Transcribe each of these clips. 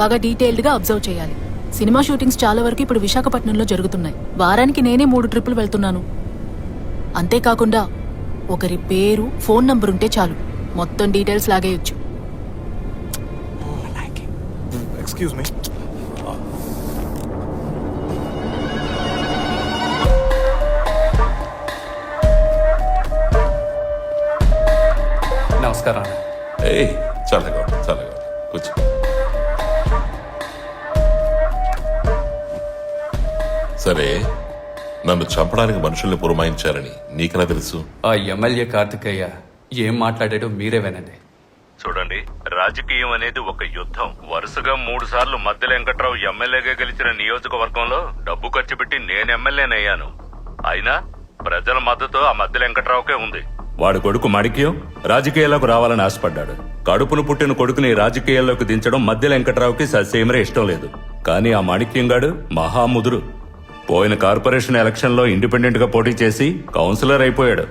బాగా డీటెయిల్డ్గా అబ్జర్వ్ చేయాలి. సినిమా షూటింగ్స్ చాలా వరకు ఇప్పుడు విశాఖపట్నంలో జరుగుతున్నాయి. వారానికి నేనే మూడు ట్రిప్పులు వెళ్తున్నాను. అంతేకాకుండా ఒకరి పేరు ఫోన్ నంబర్ ఉంటే చాలు. మొత్తం డీటెయిల్స్ లాగేయొచ్చు. ఎక్స్క్యూజ్ మీ నమస్కారం ఉండు, చల్లగా ఉండు. కూర్చో. సరే నన్ను చంపడానికి మనుషుల్ని పురమాయించారని నీకెలా తెలుసు? ఆ ఎమ్మెల్యే కార్తికేయ ఏం మాట్లాడాడో మీరే వినండి. చూడండి రాజకీయం అనేది ఒక యుద్ధం. వరుసగా మూడు సార్లు మధ్య వెంకట్రావు ఎమ్మెల్యేగా గెలిచిన నియోజకవర్గంలో డబ్బు ఖర్చు పెట్టి నేను ఎమ్మెల్యేనయ్యాను. అయినా ప్రజల మద్దతు ఆ మధ్య వెంకట్రావుకే ఉంది. వాడి కొడుకు మడిక్యం రాజకీయాల్లోకి రావాలని ఆశపడ్డాడు. కడుపును పుట్టిన కొడుకుని రాజకీయాల్లోకి దించడం మధ్య వెంకట్రావుకి ససేమరే ఇష్టం లేదు. కానీ ఆ మాణిక్యం గాడు మహాముదురు పోయిన కార్పొరేషన్ ఎలక్షన్లో ఇండిపెండెంట్గా పోటీ చేసి కౌన్సిలర్ అయిపోయాడు.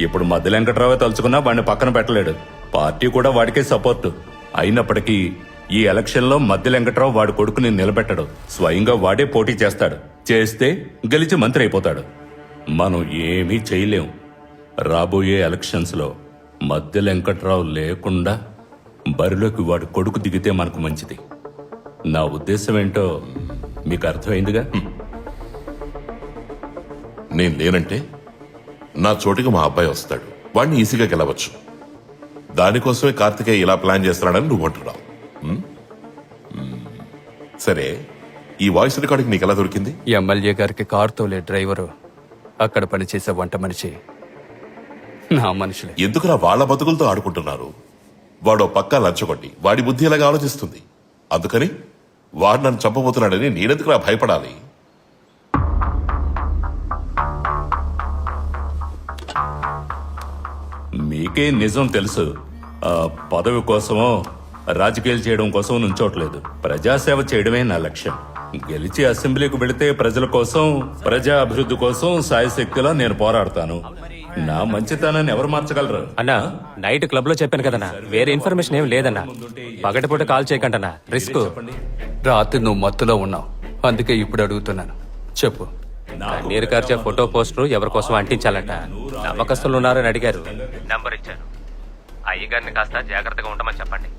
ఇప్పుడు మధ్య వెంకట్రావే తలుచుకున్నా వాడిని పక్కన పెట్టలేడు. పార్టీ కూడా వాడికే సపోర్టు. అయినప్పటికీ ఈ ఎలక్షన్లో మధ్య వెంకట్రావు వాడి కొడుకుని నిలబెట్టడు. స్వయంగా వాడే పోటీ చేస్తాడు. చేస్తే గెలిచి మంత్రి అయిపోతాడు. మనం ఏమీ చేయలేం. రాబోయే ఎలక్షన్స్లో మధ్య వెంకట్రావు లేకుండా బరిలోకి వాడి కొడుకు దిగితే మనకు మంచిది. నా ఉద్దేశం ఏంటో మీకు అర్థమైందిగా? నేను లేనంటే నా చోటికి మా అబ్బాయి వస్తాడు. వాడిని ఈజీగా గెలవచ్చు. దానికోసమే కార్తికేయ ఇలా ప్లాన్ చేస్తున్నాడని నువ్వు అంటున్నావు. సరే ఈ వాయిస్ రికార్డింగ్ నీకు ఎలా దొరికింది? ఎమ్మెల్యే గారికి కారు తోలే డ్రైవరు. అక్కడ పనిచేసే వంట మనిషి. నా మనుషులే. ఎందుకురా వాళ్ళ బతుకులతో ఆడుకుంటున్నారు? వాడో పక్కా లంచగొట్టి వాడి బుద్ధి ఇలాగా ఆలోచిస్తుంది? అందుకని వాడు నన్ను చంపబోతున్నాడని నేనెందుకురా భయపడాలి? మీకే నిజం తెలుసు. ఆ పదవి కోసమో రాజకీయాలు చేయడం కోసం నుంచోట్లేదు. ప్రజాసేవ చేయడమే నా లక్ష్యం. గెలిచి అసెంబ్లీకి వెళితే ప్రజల కోసం ప్రజా అభివృద్ధి కోసం సాయశక్తిలా నేను పోరాడతాను. నా మంచితనాన్ని ఎవరు మార్చగలరు? అన్నా నైట్ క్లబ్లో చెప్పాను కదన్నా. వేరే ఇన్ఫర్మేషన్ ఏం లేదన్నా. పగటిపూట కాల్ చేయకంటన్నా రిస్క్. రాత్రి నువ్వు మత్తులో ఉన్నావు. అందుకే ఇప్పుడు అడుగుతున్నాను. చెప్పు. నీరు కార్చే ఫోటో పోస్టర్ ఎవరికోసం అంటించాలట? నమ్మకస్తులు ఉన్నారని అడిగారు. నంబర్ ఇచ్చారు అయ్యగారిని కాస్త జాగ్రత్తగా ఉండమని చెప్పండి.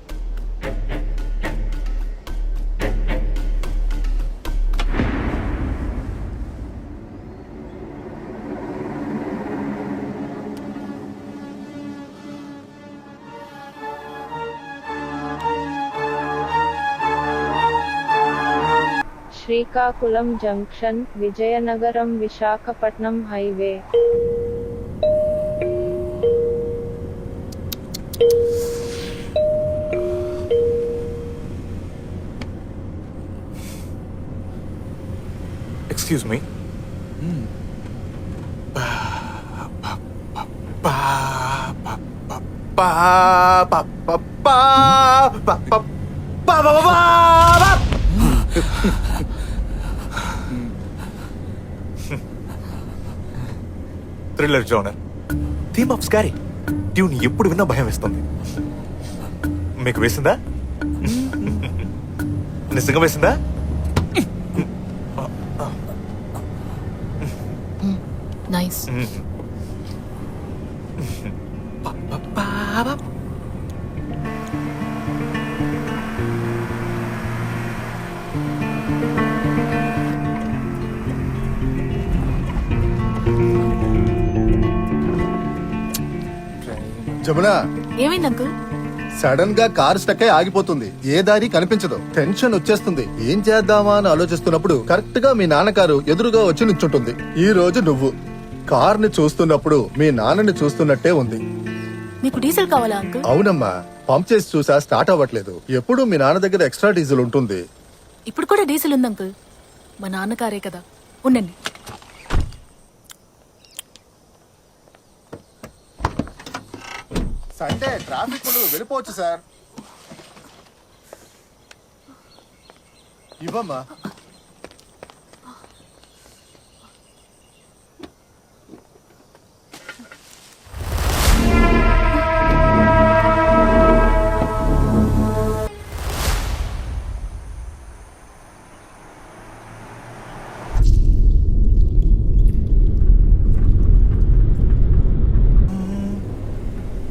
Srikakulam junction Vizianagaram Visakhapatnam highway excuse me thriller genre theme of scary tune ఎప్పుడు విన్నా భయం వేస్తుంది. మీకు వేసిందా? నిజంగా వేసిందా? నైస్ జమున ఏమైంది అంకుల్? సడన్గా కార్ స్టక్ అయి ఆగిపోతుంది. ఏ దారి కనిపించదు. టెన్షన్ వచ్చేస్తుంది. ఏం చేద్దామా అని ఆలోచిస్తున్నప్పుడు కరెక్ట్గా మీ నాన్న కారు ఎదురుగా వచ్చి నిల్చుంటుంది ఈ రోజు నువ్వు. కార్ని చూస్తున్నప్పుడు మీ నాన్నని చూస్తున్నట్టే ఉంది. మీకు డీజిల్ కావాలా అంకుల్? అవునమ్మా. పంప్ చేసి చూసా స్టార్ట్ అవ్వట్లేదు. ఎప్పుడు మీ నాన్న దగ్గర ఎక్స్ట్రా డీజిల్ ఉంటుంది. ఇప్పుడు కూడా డీజిల్ ఉంది అంకుల్ మా నాన్న కారే కదా. ఉండండి. సండే ట్రాఫిక్ వెళ్ళిపోవచ్చు సార్. ఇవ్వమ్మా.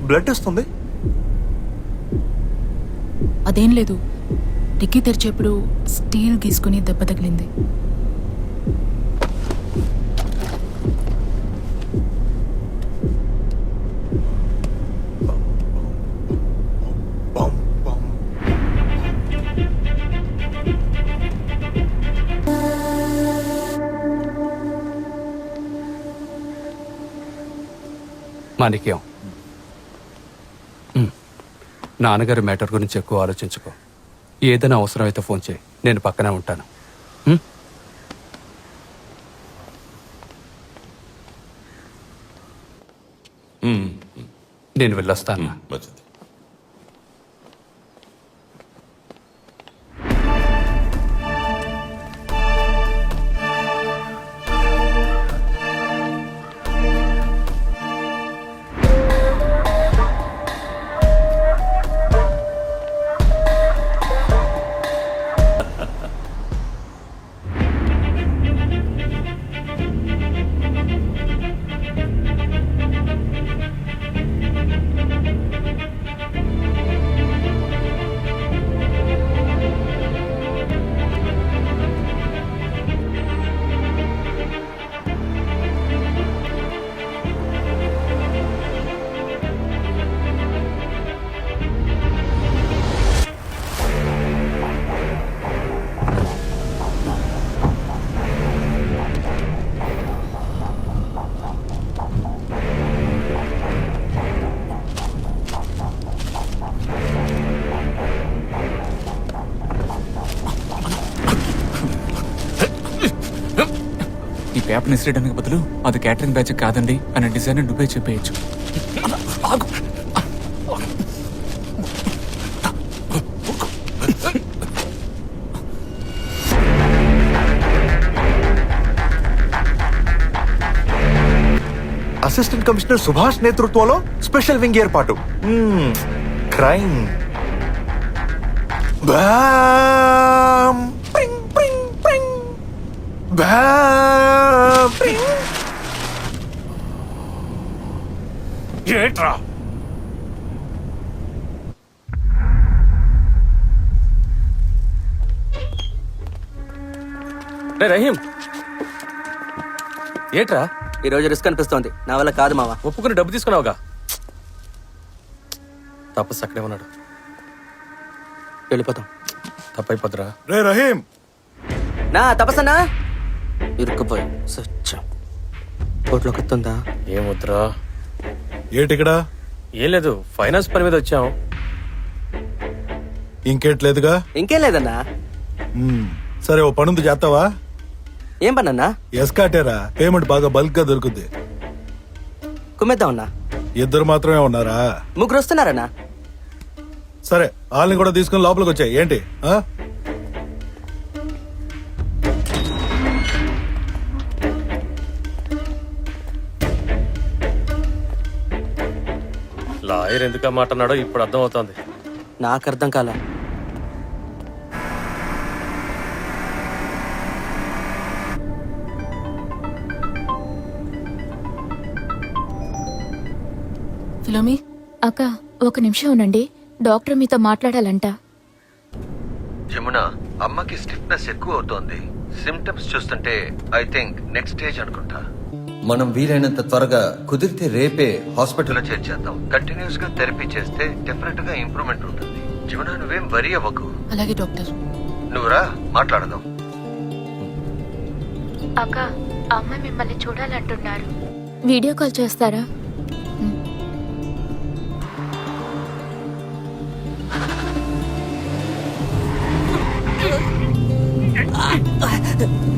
బ్లడ్ వస్తుంది అదేం లేదు డిక్కీ తెరిచేప్పుడు స్టీల్ గీసుకుని దెబ్బ తగిలింది. మాణిక్యం. నాన్నగారి మ్యాటర్ గురించి ఎక్కువ ఆలోచించుకో. ఏదైనా అవసరమైతే ఫోన్ చేయి. నేను పక్కనే ఉంటాను. నేను వెళ్ళొస్తాను. పేపర్ ఇసిరేయడానికి బదులు అది క్యాటరింగ్ బ్యాచ్ కాదండి అనే డిజైన్ నువ్వే చెప్పేయచ్చు అసిస్టెంట్ కమిషనర్ సుభాష్ నేతృత్వంలో స్పెషల్ వింగ్ ఏర్పాటు. క్రైమ్ బామ్. ప్రింగ్. రే రహీం. ఏట్రా? ఈ రోజు రిస్క్ అనిపిస్తోంది. నా వల్ల కాదు మావా. ఒప్పుకుని డబ్బు తీసుకున్నావుగా? తపస్సు అక్కడే ఉన్నాడు. వెళ్ళిపోతాం. తప్పైపోతురా రే రహీం. నా తపస్సనా ఇరుక్కుపోయి. సత్యం. కోట్లో కొత్తుందా ఏం వద్దురా ఏటిక్కడ ఏం లేదు ఫైనాన్స్ పని మీద వచ్చాం. ఇంకేట్లేదుగా ఇంకేం లేదన్నా. సరే ఓ పనుంది చేస్తావా? ఏం పనన్నా? ఎస్కాటేరా. పేమెంట్ బాగా బల్క్గా దొరుకుద్ది కుమ్మేద్దామన్నా ఇద్దరు మాత్రమే ఉన్నారా? ముగ్గురు వస్తున్నారన్నా. సరే వాళ్ళని కూడా తీసుకుని లోపలికి వచ్చాయి. ఏంటి? ఆ? లాయర్ ఎందుకు మాట అన్నాడో ఇప్పుడు అర్థం అవుతోంది నాకు అర్థం కాల. ఫిలోమి అక్క ఒక నిమిషం ఉండండి. డాక్టర్ మీతో మాట్లాడాలంట. యమున అమ్మకి స్టిఫ్నెస్ ఎక్కువ అవుతోంది. సిమ్టమ్స్ చూస్తుంటే ఐ థింక్ నెక్స్ట్ స్టేజ్ అనుకుంటా. మనం వీలైనంత త్వరగా కుదిరితే రేపే హాస్పిటల్లో చేర్చేద్దాం. కంటిన్యూస్గా థెరపీ చేస్తే డెఫినెట్గా ఇంప్రూవ్మెంట్ ఉంటుంది. యమున నువ్వేం వరి అవ్వకు. అలాగే డాక్టర్. నువ్వురా మాట్లాడదాం. అక్క అమ్మ మిమ్మల్ని చూడాలంటున్నారు. వీడియో కాల్ చేస్తారా?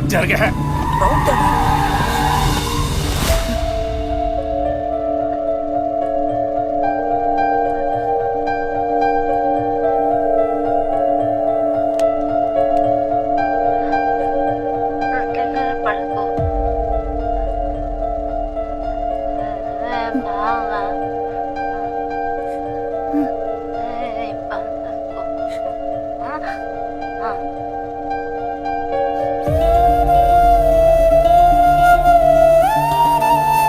జరగా.